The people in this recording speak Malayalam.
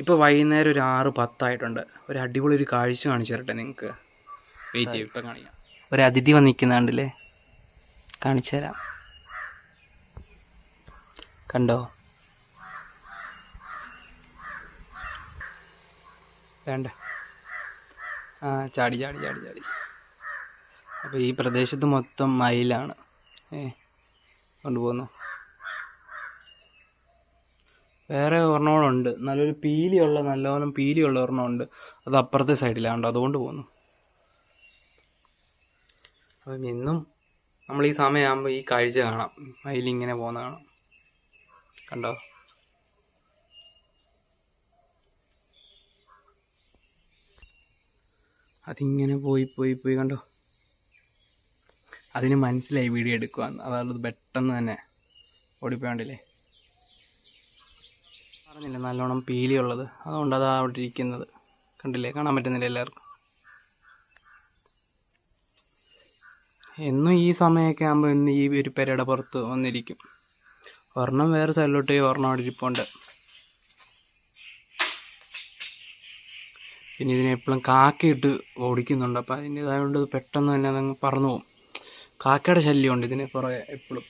ഇപ്പോൾ വൈകുന്നേരം ഒരു ആറ് പത്തായിട്ടുണ്ട്. ഒരു അടിപൊളി ഒരു കാഴ്ച കാണിച്ചു തരട്ടെ നിങ്ങൾക്ക് വെയിറ്റ് ചെയ്യും ഇപ്പം കാണിക്കാം. ഒരു അതിഥി വന്നിരിക്കുന്നുണ്ടല്ലേ കാണിച്ചു തരാം. കണ്ടോ? വേണ്ട. ആ ചാടി ചാടി ചാടി ചാടി. അപ്പോൾ ഈ പ്രദേശത്ത് മൊത്തം മയിലാണ്. ഏ കൊണ്ടുപോകുന്നു. വേറെ ഒരെണ്ണമുണ്ട് നല്ലൊരു പീലിയുള്ള നല്ലോണം പീലിയുള്ള ഒരെണ്ണമുണ്ട് അത് അപ്പുറത്തെ സൈഡിലാണ്ട് അതുകൊണ്ട് പോകുന്നു. അപ്പം ഇന്നും നമ്മൾ ഈ സമയമാകുമ്പോൾ ഈ കാഴ്ച കാണാം. മയിലിങ്ങനെ പോകുന്ന കാണാം. കണ്ടോ? അതിങ്ങനെ പോയി പോയി പോയി കണ്ടോ? അതിന് മനസ്സിലായി വീഡിയോ എടുക്കുവാന്ന്. അതായത് പെട്ടെന്ന് തന്നെ ഓടിപ്പോയണ്ടില്ലേ പറഞ്ഞില്ല നല്ലോണം പീലിയുള്ളത്. അതുകൊണ്ട് അത് അവിടെ ഇരിക്കുന്നത്. കണ്ടില്ലേ കാണാൻ പറ്റുന്നില്ല എല്ലാവർക്കും? എന്നും ഈ സമയമൊക്കെ ആകുമ്പോൾ ഇന്ന് ഈ ഒരു പെരയുടെ പുറത്ത് വന്നിരിക്കും. ഒരെണ്ണം വേറെ സൈഡിലോട്ട് ഒരെണ്ണം അവിടെ ഇരിപ്പുണ്ട്. പിന്നെ ഇതിനെ എപ്പോഴും കാക്കയിട്ട് ഓടിക്കുന്നുണ്ട്. അപ്പോൾ അതിന്റേതായതുകൊണ്ട് പെട്ടെന്ന് തന്നെ അതങ്ങ് പറന്നു പോകും കാക്കയുടെ ശല്യമുണ്ട് ഇതിനെ കുറേ എപ്പോഴും